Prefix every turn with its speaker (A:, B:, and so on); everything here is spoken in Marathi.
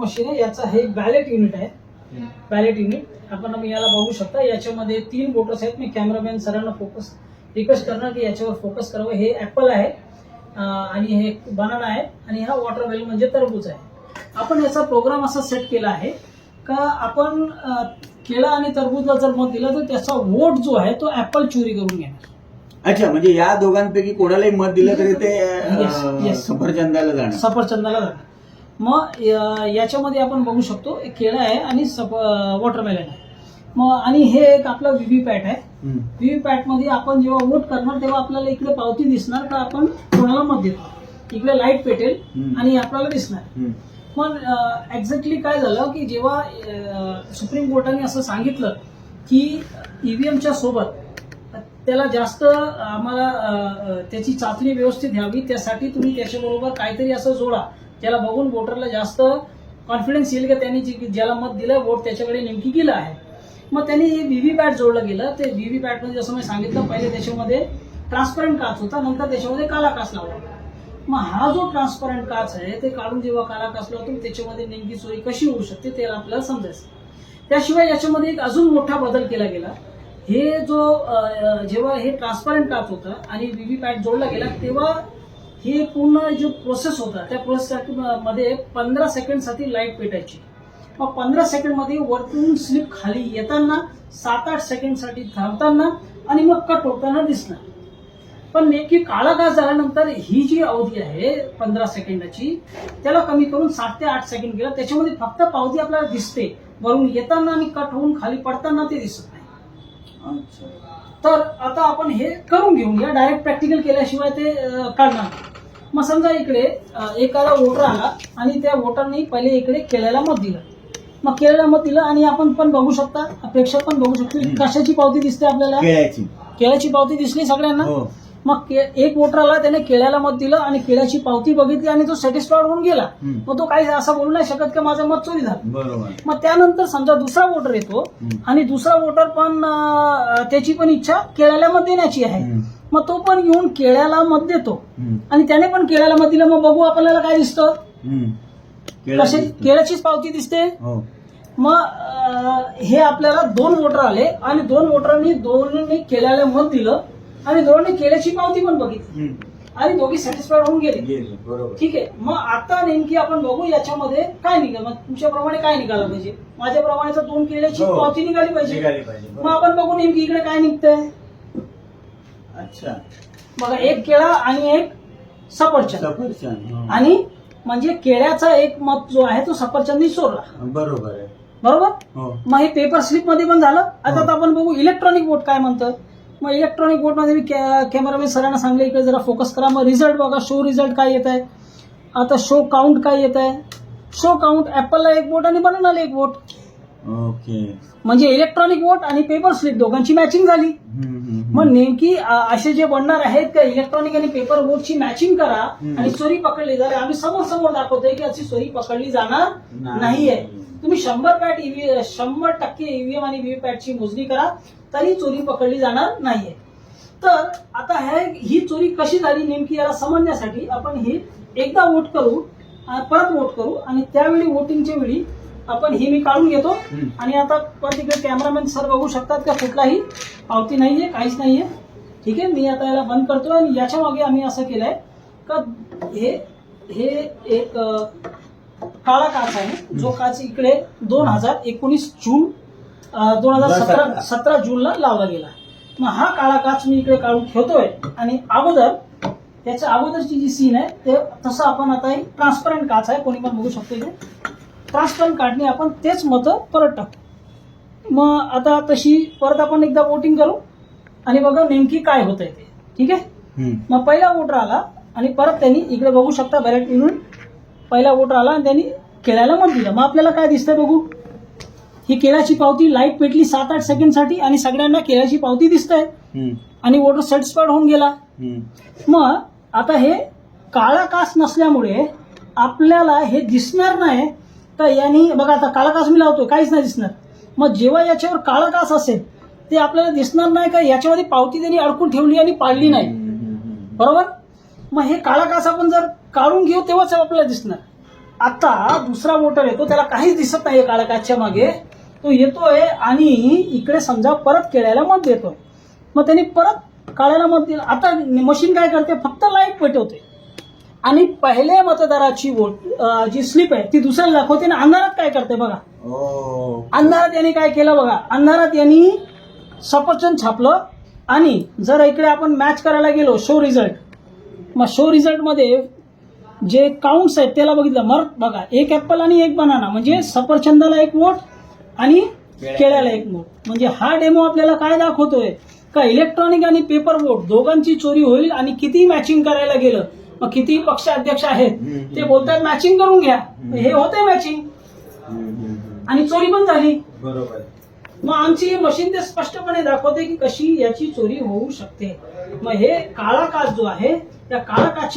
A: मशीन आहे याचा हे बॅलेट युनिट आहे. बॅलेट युनिट आपण याला बघू शकता याच्यामध्ये तीन बोटर्स आहेत. मी कॅमेरामॅन सरांना फोकस रिक्वेस्ट करणार की याच्यावर फोकस करावं. हे ऍपल आहे आणि हे बनाना आहे आणि हा वॉटरमेलन म्हणजे टरबूज आहे. आपण याचा प्रोग्राम असा सेट केला आहे का आपण केळं आणि टरबूजला जर मत दिलं तर त्याचा वोट जो आहे तो ऍपल चोरी करून घेणार.
B: अच्छा म्हणजे या दोघांपैकी कोणालाही मत दिलं तरी ते. सफरचंदाला जाणार.
A: सफरचंदाला जाणार. मग या- याच्यामध्ये आपण बघू शकतो एक केळं आहे आणि सफ वॉटरमेलन आहे मग आणि हे एक आपलं व्हीव्ही पॅट आहे
B: हम्म.
A: व्हीव्ही पॅटमध्ये आपण जेव्हा वोट करणार तेव्हा आपल्याला इकडे पावती दिसणार का आपण कोणाला मत देतो इकडे लाइट पेटेल. आणि आपल्याला दिसणार. पण एक्झॅक्टली काय झालं की जेव्हा सुप्रीम कोर्टाने असं सांगितलं की ईव्हीएमच्या सोबत त्याला जास्त आम्हाला त्याची चाचणी व्यवस्थित घ्यावी त्यासाठी तुम्ही त्याच्याबरोबर काहीतरी असं जोडा ज्याला बघून वोटरला जास्त कॉन्फिडन्स येईल की त्यांनी ज्याला मत दिलं वोट त्याच्याकडे नेमकी गेलं आहे. मग त्यांनी हे जोडलं गेलं. ते व्हीव्हीपॅटमध्ये जसं मी सांगितलं पहिले त्याच्यामध्ये ट्रान्सपरंट काच होता नंतर त्याच्यामध्ये काला काच लावला. मग हा जो ट्रान्सपरंट काच आहे ते काढून जेव्हा काला काच लावतो त्याच्यामध्ये नेमकी सोय कशी होऊ शकते ते आपल्याला समजायचं. त्याशिवाय याच्यामध्ये एक अजून मोठा बदल केला गेला. हे जो जेव्हा हे ट्रान्सपरंट काच होतं आणि व्हीव्हीपॅट जोडला गेला तेव्हा हे पूर्ण जो प्रोसेस होता त्या प्रोसेस मध्ये पंधरा सेकंडसाठी लाइट पेटायची. मग पंधरा सेकंडमध्ये वरतून स्लिप खाली येताना सात आठ सेकंडसाठी थांबताना आणि मग कट होताना दिसणार. पण नेमकी काळा काच झाल्यानंतर ही जी अवधी आहे पंधरा सेकंदाची त्याला कमी करून सात ते आठ सेकंड केलं. त्याच्यामध्ये फक्त पावती आपल्याला दिसते. वरून येताना आणि कट होऊन खाली पडताना ते दिसत नाही.
B: अच्छा.
A: तर आता आपण हे करून घेऊन या. डायरेक्ट प्रॅक्टिकल केल्याशिवाय ते काढणार. मग समजा इकडे एखादा वोटर आला आणि त्या वोटरने पहिले इकडे केळ्याला मत दिलं. मग केळ्याला मत दिलं आणि आपण पण बघू शकता प्रेक्षक पण बघू शकतो. कशाची पावती दिसते आपल्याला?
B: केळ्याची.
A: केळ्याची पावती दिसली सगळ्यांना?
B: हो.
A: मग एक वोटर आला त्याने केळ्याला मत दिलं आणि केळ्याची पावती बघितली आणि तो सॅटिस्फाईड होऊन गेला. मग तो काही असं बोलू नाही शकत की माझं मत चोरी झालं.
B: बरोबर.
A: मग त्यानंतर समजा दुसरा वोटर येतो. आणि दुसरा वोटर पण त्याची पण इच्छा केळ्याला मत देण्याची आहे. मग तो पण येऊन केळ्याला मत देतो
B: हम्म.
A: आणि त्याने पण केळ्याला मत दिलं मग बघू आपल्याला काय दिसतं
B: हम्म. केळं
A: कसे
B: दिसतं.
A: केळ्याचीच पावती दिसते
B: हो
A: मग अं, हे आपल्याला दोन वोटर आले आणि दोन वोटरांनी दोन्ही केळ्याला मत दिलं आणि दोन्ही केळ्याची पावती पण बघितली
B: हम्म.
A: आणि दोघी सॅटिस्फाईड होऊन गेले
B: गेलं, बरोबर
A: ठीक आहे मग आता नेमकी आपण बघू याच्यामध्ये काय निघाल मग तुमच्याप्रमाणे काय निघालं पाहिजे माझ्याप्रमाणे तर दोन केळ्याची
B: हो.
A: पावती निघाली पाहिजे
B: निघाली पाहिजे
A: मग
B: बरोबर.
A: आपण बघू नेमकी इकडे काय निघतंय
B: अच्छा.
A: बघा एक केळा आणि एक सफरचंद.
B: सफरचंद हो.
A: आणि म्हणजे केळ्याचा एक मत जो आहे तो सफरचंदनी चोरला
B: बरोबर आहे.
A: बरोबर?
B: हो.
A: मग हे पेपर स्लिपमध्ये पण झालं. आता
B: हो.
A: तर आपण बघू इलेक्ट्रॉनिक वोट काय म्हणतं? मग इलेक्ट्रॉनिक वोटमध्ये मी कॅमेरामॅन सरांना सांगले इकडे जरा फोकस करा. मग रिझल्ट बघा शो रिझल्ट काय येत आहे आता शो काउंट काय येत आहे शो काउंट ऍपलला एक वोट आणि बनानाला एक वोट
B: ओके
A: म्हणजे इलेक्ट्रॉनिक वोट आणि पेपर स्लिप दोघांची मॅचिंग झाली. मग नेमकी असे जे बनणार आहेत त्या इलेक्ट्रॉनिक आणि पेपर वोटची मॅचिंग करा. आणि चोरी पकडली जाणार आम्ही समोर समोर दाखवतोय की अशी चोरी पकडली जाणार
B: नाही.
A: नाहीये तुम्ही शंभर पॅट ईव्ही शंभर टक्के ईव्हीएम आणि व्हीव्ही पॅटची मोजणी करा तरी चोरी पकडली जाणार नाहीये तर आता हे ही चोरी कशी झाली नेमकी याला समजण्यासाठी आपण ही एकदा वोट करू परत वोट करू आणि त्यावेळी वोटिंगच्या वेळी आपण हे मी काढून घेतो. आणि आता परत इकडे कॅमेरामॅन सर बघू शकतात का? कुठलाही पावती नाहीये काहीच नाहीये. ठीक आहे? मी आता याला बंद करतो आणि याच्या मागे आम्ही असं केलंय का हे हे एक काळा काच आहे. जो काच इकडे दोन हजार एकोणीस जून दोन हजार सतरा सतरा. जूनला लावला गेला मग हा काळा काच मी इकडे काढून ठेवतोय आणि अगोदर त्याच्या अगोदरची जी सीन आहे ते तसं आपण आता एक ट्रान्सपरंट काच आहे. कोणी पण बघू शकतो इथे. ट्रान्सपरंट काढणे आपण तेच मतं परत टाकू. मग आता तशी परत आपण एकदा वोटिंग करू. आणि बघा नेमकी काय होत आहे ते. ठीक आहे. मग पहिला वोटर आला आणि परत त्यांनी इकडे बघू शकता बॅलेट युनिट पहिला वोटर आला आणि त्यांनी केळ्याला मत दिलं. मग आपल्याला काय दिसतंय बघू? ही केळ्याची पावती लाइट पेटली सात आठ सेकंडसाठी आणि सगळ्यांना केळ्याची पावती दिसतंय.
B: हम्म.
A: आणि वोटर सॅटिस्फाईड होऊन गेला. मग आता हे काळा कास नसल्यामुळे आपल्याला हे दिसणार नाही तर यांनी बघा आता काळा कास मी लावतोय काहीच नाही दिसणार. मग जेव्हा याच्यावर काळा कास असेल ते आपल्याला दिसणार नाही का? याच्यामध्ये पावती त्यांनी अडकून ठेवली आणि पाडली नाही. बरोबर? मग हे काळा कास आपण जर काढून घेऊ तेव्हाच आपल्याला दिसणार. आता दुसरा वोटर येतो त्याला काहीच दिसत नाहीये काळ्या काचच्या मागे. तो येतोय आणि इकडे समजा परत केळ्याला मत देतोय मग त्यांनी परत काळ्याला मत दिलं आता मशीन काय करते? फक्त लाइट पेटवते. आणि पहिल्या मतदाराची वोट अं, जी स्लिप आहे ती दुसऱ्याला दाखवते आणि अंधारात काय करते बघा.
B: ओ.
A: अंधारात यांनी काय केलं बघा अंधारात यांनी सफरचंद छापलं आणि जर इकडे आपण मॅच करायला गेलो शो रिझल्ट मग शो रिझल्टमध्ये जे काउंट्स आहेत त्याला बघितलं. मर बघा एक ऍपल आणि एक बनाना म्हणजे सफरचंदाला एक वोट आणि केळ्याला एक वोट म्हणजे हा डेमो आपल्याला काय दाखवतोय? का इलेक्ट्रॉनिक आणि पेपर वोट दोघांची चोरी होईल आणि किती मॅचिंग करायला गेलं? मग किती पक्ष अध्यक्ष आहेत ते बोलतात मॅचिंग करून घ्या. हे होते मॅचिंग. आणि चोरी पण झाली.
B: बरोबर.
A: मग आमची मशीन ते स्पष्टपणे दाखवते की कशी याची चोरी होऊ शकते. मग हे काळा काच जो आहे त्या काळा काच